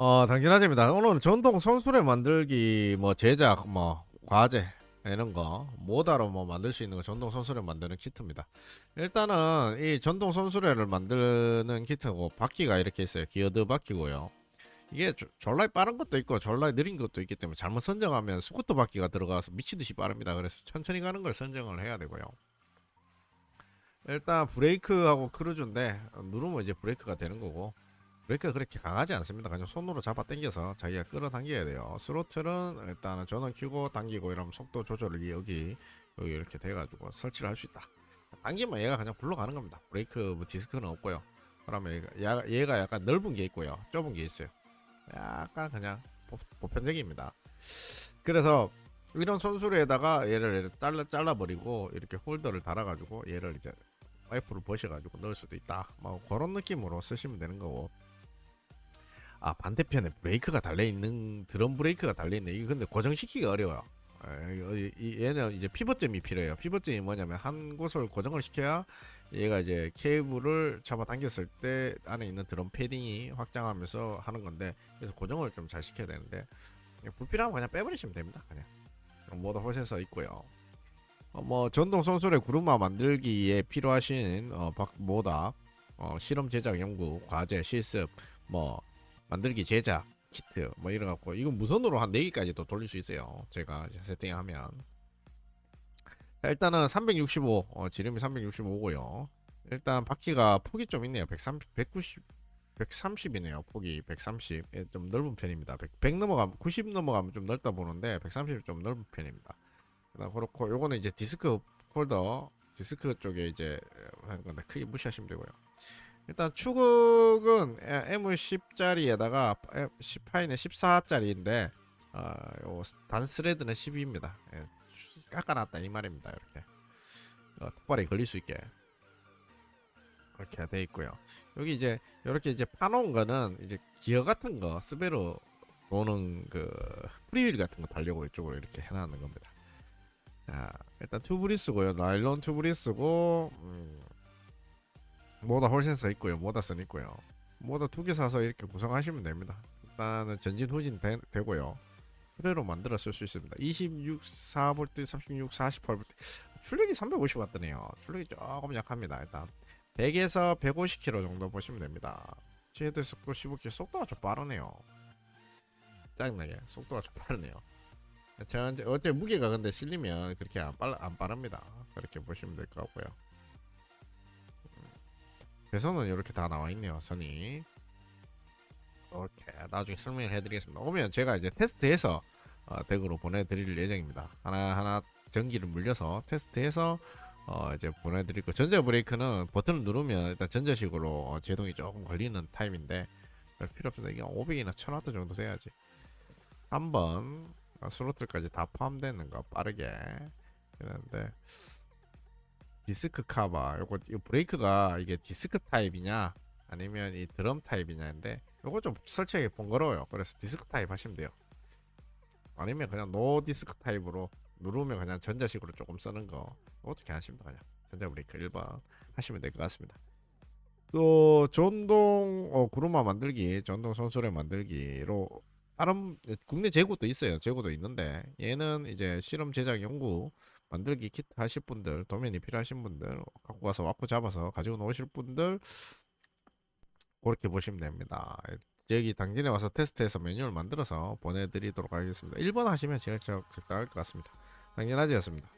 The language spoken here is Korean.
어, 당연하집니다. 오늘은 전동 손수레 만들기, 뭐 제작, 뭐 과제 이런 거 모다로 뭐 만들 수 있는 거 전동 손수레 만드는 키트입니다. 일단은 이 전동 손수레를 만드는 키트고 바퀴가 이렇게 있어요. 기어드 바퀴고요. 이게 조- 졸라 빠른 것도 있고 졸라 느린 것도 있기 때문에 잘못 선정하면 스쿠터 바퀴가 들어가서 미치듯이 빠릅니다. 그래서 천천히 가는 걸 선정을 해야 되고요. 일단 브레이크하고 크루즈인데 누르면 이제 브레이크가 되는 거고 브레이크가 그렇게 강하지 않습니다. 그냥 손으로 잡아 당겨서 자기가 끌어당겨야 돼요. 스로틀은 일단은 전원 켜고 당기고 이러면 속도 조절을 여기 여기 이렇게 돼가지고 설치를 할 수 있다. 당기면 얘가 그냥 굴러가는 겁니다. 브레이크 뭐 디스크는 없고요. 그러면 얘가, 야- 얘가 약간 넓은 게 있고요. 좁은 게 있어요. 약간 그냥 보, 보편적입니다. 그래서 이런 손수레에다가 얘를 잘라 잘라버리고 이렇게 홀더를 달아가지고 얘를 이제 와이프를 버셔가지고 넣을 수도 있다. 뭐 그런 느낌으로 쓰시면 되는 거고. 아 반대편에 브레이크가 달려 있는 드럼 브레이크가 달려 있네. 이거 근데 고정시키기가 어려워요. 얘는 이제 피벗점이 필요해요. 피벗점이 뭐냐면 한 곳을 고정을 시켜야 얘가 이제 케이블을 잡아 당겼을 때 안에 있는 드럼 패딩이 확장하면서 하는 건데 그래서 고정을 좀 잘 시켜야 되는데 불필요하면 그냥 빼버리시면 됩니다. 그냥 모두 호세서 있고요. 어, 뭐 전동 손수레 구루마 만들기에 필요하신 어, 박 모다 어, 실험 제작 연구 과제 실습 뭐 만들기 제작 키트 뭐 이래 갖고 이건 무선으로 한 4개까지 도 돌릴 수 있어요. 제가 세팅하면 자, 일단은 365 어, 지름이 365고요. 일단 바퀴가 폭이 좀 있네요. 130 190 130이네요. 폭이 130. 예, 좀 넓은 편입니다. 100, 100 넘어가면 90 넘어가면 좀 넓다 보는데 130이 좀 넓은 편입니다. 그렇고 요거는 이제 디스크 홀더 디스크 쪽에 이제 하는 건데 크게 무시하시면 되고요. 일단 추극은 M10짜리에다가 10파인에 14짜리인데 어, 요 단스레드는 12입니다. 예, 깎아놨다 이 말입니다. 이렇게 어, 턱발이 걸릴 수 있게 이렇게 돼 있고요. 여기 이제 이렇게 이제 파놓은 거는 이제 기어 같은 거 스베르 도는 그 프리휠 같은 거 달려고 이쪽으로 이렇게 해놨는 겁니다. 자 일단 튜브리스고요. 나일론 튜브리스고 음, 모다 홀센서 있고요. 모다선 있고요. 모다 두 개 사서 이렇게 구성하시면 됩니다. 일단은 전진 후진 되, 되고요. 프레로 만들어 쓸 수 있습니다. 26 4V, 36 48V 출력이 350W네요. 출력이 조금 약합니다. 일단 100에서 150km 정도 보시면 됩니다. 최대 속도 15km 속도가 좀 빠르네요. 짜증나게 속도가 좀 빠르네요. 저 이제 어째 무게가 근데 실리면 그렇게 안, 빨, 안 빠릅니다. 그렇게 보시면 될 것 같고요. 배선은 이렇게 다 나와 있네요. 선이. 이렇게 나중에 설명을 해드리겠습니다. 오면 제가 이제 테스트해서 어, 덱으로 보내드릴 예정입니다. 하나 하나 전기를 물려서 테스트해서 어, 이제 보내드릴 거. 전자 브레이크는 버튼을 누르면 일단 전자식으로 어, 제동이 조금 걸리는 타입인데 별 필요 없습니다. 이게 500이나 1000W 정도 돼야지. 3번 어, 스로틀까지 다 포함되는 거 빠르게 그런데 디스크 카바. 요거 이 브레이크가 이게 디스크 타입이냐 아니면 이 드럼 타입이냐인데 요거 좀 설치하기 번거로워요. 그래서 디스크 타입 하시면 돼요. 아니면 그냥 노 디스크 타입으로 누르면 그냥 전자식으로 조금 쓰는 거 어떻게 하시면 그냥? 전자 브레이크 1번 하시면 될 것 같습니다. 또 전동 어, 구루마 만들기 전동 손수레 만들기로 다른 국내 재고도 있어요. 재고도 있는데 얘는 이제 실험 제작 연구 만들기 키트 하실 분들 도면이 필요하신 분들 갖고 가서 와꾸 잡아서 가지고 나오실 분들 그렇게 보시면 됩니다. 여기 당진에 와서 테스트해서 매뉴얼 만들어서 보내드리도록 하겠습니다. 1번 하시면 제가 적당할 것 같습니다. 당연하지였습니다